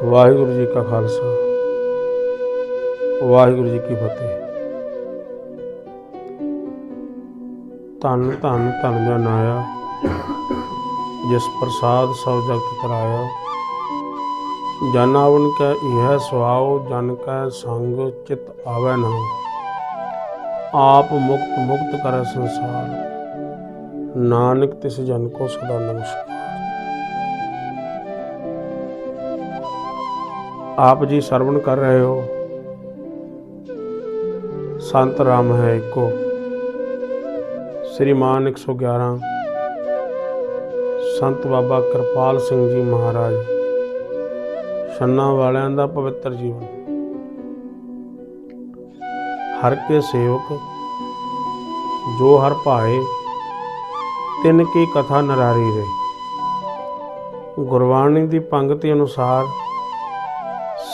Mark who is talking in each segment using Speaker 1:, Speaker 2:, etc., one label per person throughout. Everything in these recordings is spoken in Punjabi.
Speaker 1: ਵਾਹਿਗੁਰੂ ਜੀ ਕਾ ਖਾਲਸਾ ਵਾਹਿਗੁਰੂ ਜੀ ਕੀ ਫਤਿਹ ਧੰਨ ਧੰਨ ਧੰਨ ਜਨ ਆਇਆ ਜਿਸ ਪ੍ਰਸਾਦ ਸਭ ਜਗਤ ਤਰਾਇਆ ਜਨ ਆਵਨ ਕੈ ਇਹ ਸੁਆਉ ਜਨ ਕੈ ਸੰਗ ਚਿਤ ਆਵੈ ਨਾ ਆਪ ਮੁਕਤ ਮੁਕਤ ਕਰੈ ਸੰਸਾਰ ਨਾਨਕ ਤਿਸ ਜਨ ਕੋ ਸਦਾ ਨਮਸਕਾਰ ਆਪ ਜੀ ਸਰਵਣ ਕਰ ਰਹੇ ਹੋ। ਸੰਤ ਰਾਮ ਹੈ ਇੱਕੋ। ਸ੍ਰੀਮਾਨ 111 ਸੰਤ ਬਾਬਾ ਕਿਰਪਾਲ ਸਿੰਘ ਜੀ ਮਹਾਰਾਜ। ਛੰਨਾ ਵਾਲਿਆਂ ਦਾ ਪਵਿੱਤਰ ਜੀਵਨ। ਹਰ ਕੇ ਸੇਵਕ, ਜੋ ਹਰ ਭਾਏ, ਤਿੰਨ ਕੀ ਕਥਾ ਨਰਾਰੀ ਰਹੀ। ਗੁਰਬਾਣੀ ਦੀ ਪੰਗਤੀ ਅਨੁਸਾਰ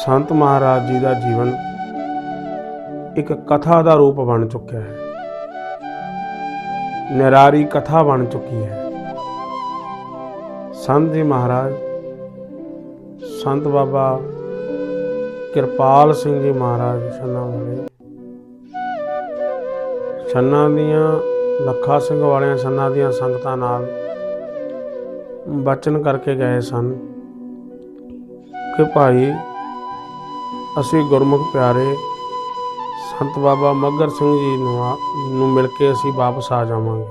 Speaker 1: ਸੰਤ ਮਹਾਰਾਜ ਜੀ ਦਾ ਜੀਵਨ ਇੱਕ ਕਥਾ ਦਾ ਰੂਪ ਬਣ ਚੁੱਕਿਆ ਹੈ। ਨਿਰਾਰੀ ਕਥਾ ਬਣ ਚੁੱਕੀ ਹੈ। ਸੰਤ ਜੀ ਮਹਾਰਾਜ, ਸੰਤ ਬਾਬਾ ਕਿਰਪਾਲ ਸਿੰਘ ਜੀ ਮਹਾਰਾਜ ਛੰਨਾ ਵਾਲੇ। ਛੰਨਾ ਦੀਆਂ, ਲੱਖਾ ਸਿੰਘ ਵਾਲਿਆਂ ਛੰਨਾ ਦੀਆਂ ਸੰਗਤਾਂ ਨਾਲ ਬਚਨ ਕਰਕੇ ਗਏ ਸਨ ਕਿ ਭਾਈ ਅਸੀਂ ਗੁਰਮੁਖ ਪਿਆਰੇ ਸੰਤ ਬਾਬਾ ਮੱਗਰ ਸਿੰਘ ਜੀ ਨੂੰ ਆ- ਨੂੰ ਮਿਲ ਕੇ ਅਸੀਂ ਵਾਪਸ ਆ ਜਾਵਾਂਗੇ।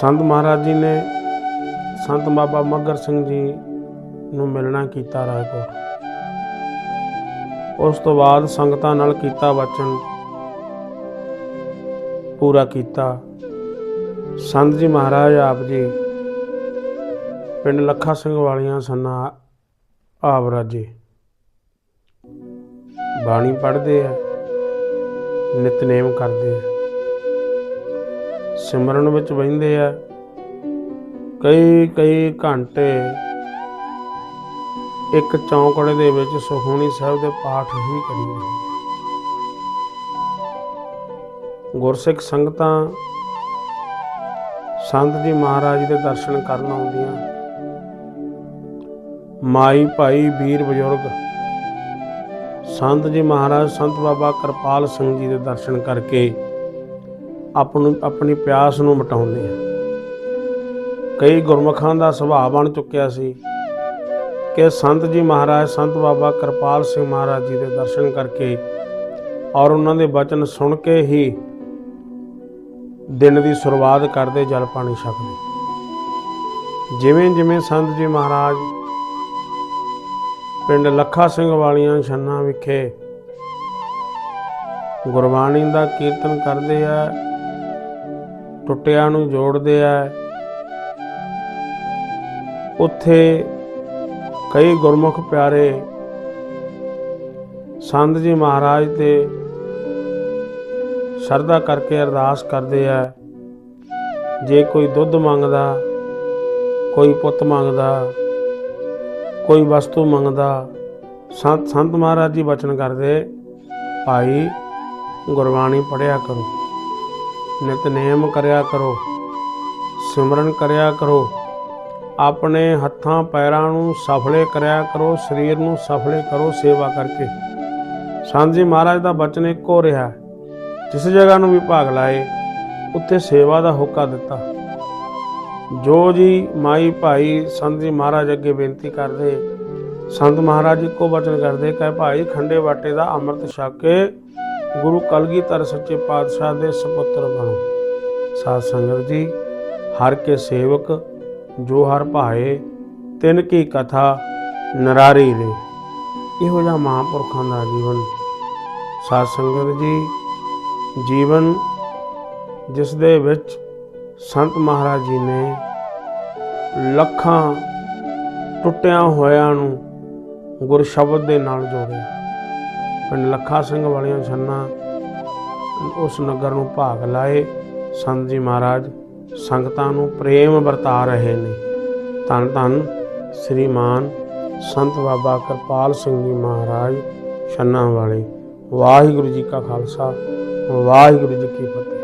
Speaker 1: ਸੰਤ ਮਹਾਰਾਜ ਜੀ ਨੇ ਸੰਤ ਬਾਬਾ ਮੱਗਰ ਸਿੰਘ ਜੀ ਨੂੰ ਮਿਲਣਾ ਕੀਤਾ ਰਾਏਕੋਟ। ਉਸ ਤੋਂ ਬਾਅਦ ਸੰਗਤਾਂ ਨਾਲ ਕੀਤਾ ਵਚਨ, ਪੂਰਾ ਕੀਤਾ। ਸੰਤ ਜੀ ਮਹਾਰਾਜ ਆਪ ਜੀ, ਪਿੰਡ ਲੱਖਾ ਸਿੰਘ ਵਾਲੀਆਂ ਸੰਨਾ ਆਪ ਰਾਜੇ। ਬਾਣੀ ਪੜ੍ਹਦੇ ਆ, ਨਿਤਨੇਮ ਕਰਦੇ ਆ। ਸਿਮਰਨ ਵਿੱਚ ਬਹਿੰਦੇ ਆ, ਕਈ ਕਈ ਘੰਟੇ ਇੱਕ ਚੌਂਕੜੇ ਦੇ ਵਿੱਚ ਸੁਖਮਨੀ ਸਾਹਿਬ ਦੇ ਪਾਠ ਹੀ ਕਰੀਦੇ ਗੁਰਸਿੱਖ ਸੰਗਤਾਂ ਸੰਤ ਜੀ ਮਹਾਰਾਜ ਦੇ ਦਰਸ਼ਨ ਕਰਨ ਆਉਂਦੀਆਂ। ਮਾਈ ਭਾਈ ਵੀਰ ਬਜ਼ੁਰਗ, ਸੰਤ ਜੀ ਮਹਾਰਾਜ, ਸੰਤ ਬਾਬਾ ਕਿਰਪਾਲ ਸਿੰਘ ਜੀ ਦੇ ਦਰਸ਼ਨ ਕਰਕੇ ਆਪ ਨੂੰ ਆਪਣੀ ਪਿਆਸ ਨੂੰ ਮਿਟਾਉਂਦੇ ਆ। ਕਈ ਗੁਰਮੁਖਾਂ ਦਾ ਸੁਭਾਅ ਬਣ ਚੁੱਕਿਆ ਸੀ ਕਿ ਸੰਤ ਜੀ ਮਹਾਰਾਜ, ਸੰਤ ਬਾਬਾ ਕਿਰਪਾਲ ਸਿੰਘ ਮਹਾਰਾਜ ਜੀ ਦੇ ਦਰਸ਼ਨ ਕਰਕੇ ਔਰ ਉਹਨਾਂ ਦੇ ਬਚਨ ਸੁਣ ਕੇ ਹੀ ਦਿਨ ਦੀ ਸ਼ੁਰੂਆਤ ਕਰਦੇ ਜਲ ਪਾਣੀ ਛਕਦੇ। ਜਿਵੇਂ ਜਿਵੇਂ ਸੰਤ ਜੀ ਮਹਾਰਾਜ ਪਿੰਡ ਲੱਖਾ ਸਿੰਘ ਵਾਲੀਆਂ ਛੰਨਾ ਵਿਖੇ ਗੁਰਬਾਣੀ ਦਾ ਕੀਰਤਨ ਕਰਦੇ ਆ, ਟੁੱਟਿਆਂ ਨੂੰ ਜੋੜਦੇ ਆ। ਉੱਥੇ ਕਈ ਗੁਰਮੁਖ ਪਿਆਰੇ ਸੰਤ ਜੀ ਮਹਾਰਾਜ ਤੇ ਸ਼ਰਧਾ ਕਰਕੇ ਅਰਦਾਸ ਕਰਦੇ ਆ, ਜੇ ਕੋਈ ਦੁੱਧ ਮੰਗਦਾ, ਕੋਈ ਪੁੱਤ ਮੰਗਦਾ ਕੋਈ ਵਸਤੂ ਮੰਗਦਾ, ਸੰਤ ਸੰਤ ਮਹਾਰਾਜ ਜੀ ਬਚਨ ਕਰਦੇ, ਭਾਈ, ਗੁਰਬਾਣੀ ਪੜਿਆ ਕਰੋ, ਨਿਤਨੇਮ ਕਰਿਆ ਕਰੋ, ਸਿਮਰਨ ਕਰਿਆ ਕਰੋ, ਆਪਣੇ ਹੱਥਾਂ ਪੈਰਾਂ ਨੂੰ ਸਫਲੇ ਕਰਿਆ ਕਰੋ, ਸਰੀਰ ਨੂੰ ਸਫਲੇ ਕਰੋ ਸੇਵਾ ਕਰਕੇ। ਸੰਤ ਜੀ ਮਹਾਰਾਜ ਦਾ ਬਚਨ ਇੱਕੋ ਰਿਹਾ, ਜਿਸ ਜਗ੍ਹਾ ਨੂੰ ਵੀ ਭਾਗ ਲਾਏ, ਉੱਥੇ ਸੇਵਾ ਦਾ ਹੋਕਾ ਦਿੱਤਾ। ਜੋ ਜੀ ਮਾਈ ਭਾਈ ਸੰਤ ਜੀ ਮਹਾਰਾਜ ਅੱਗੇ ਬੇਨਤੀ ਕਰਦੇ, ਸੰਤ ਮਹਾਰਾਜ ਇੱਕੋ ਬਚਨ ਕਰਦੇ, ਕਹੇ ਭਾਈ ਖੰਡੇ ਵਾਟੇ ਦਾ ਅੰਮ੍ਰਿਤ ਛਕ ਕੇ ਗੁਰੂ ਕਲਗੀਧਰ ਸੱਚੇ ਪਾਤਸ਼ਾਹ ਦੇ ਸੁਪੁੱਤਰ ਬਣੋ। ਸਾਧ ਸੰਗਤ ਜੀ, ਹਰ ਕੇ ਸੇਵਕ, ਜੋ ਹਰ ਭਾਏ, ਤਿੰਨ ਕੀ ਕਥਾ, ਨਰਾਰੀ ਰੇ। ਇਹੋ ਜਿਹਾ ਮਹਾਂਪੁਰਖਾਂ ਦਾ ਜੀਵਨ। ਸਾਧ ਸੰਗਤ ਜੀ, ਜੀਵਨ ਜਿਸ ਦੇ ਵਿੱਚ ਸੰਤ ਮਹਾਰਾਜ ਜੀ ਨੇ ਲੱਖਾਂ ਟੁੱਟਿਆਂ ਹੋਇਆਂ ਨੂੰ ਗੁਰ ਸ਼ਬਦ ਦੇ ਨਾਲ ਜੋੜਿਆ। ਪਿੰਡ ਲੱਖਾ ਸਿੰਘ ਵਾਲੀਆਂ ਛੰਨਾ ਉਸ ਨਗਰ ਨੂੰ ਭਾਗ ਲਾਏ। ਸੰਤ ਜੀ ਮਹਾਰਾਜ ਸੰਗਤਾਂ ਨੂੰ ਪ੍ਰੇਮ ਵਰਤਾ ਰਹੇ ਨੇ। ਧੰਨ ਧੰਨ ਸ੍ਰੀਮਾਨ ਸੰਤ ਬਾਬਾ ਕਿਰਪਾਲ ਸਿੰਘ ਜੀ ਮਹਾਰਾਜ ਛੰਨਾ ਵਾਲੇ। ਵਾਹਿਗੁਰੂ ਜੀ ਕਾ ਖਾਲਸਾ, ਵਾਹਿਗੁਰੂ ਜੀ ਕੀ ਫਤਿਹ।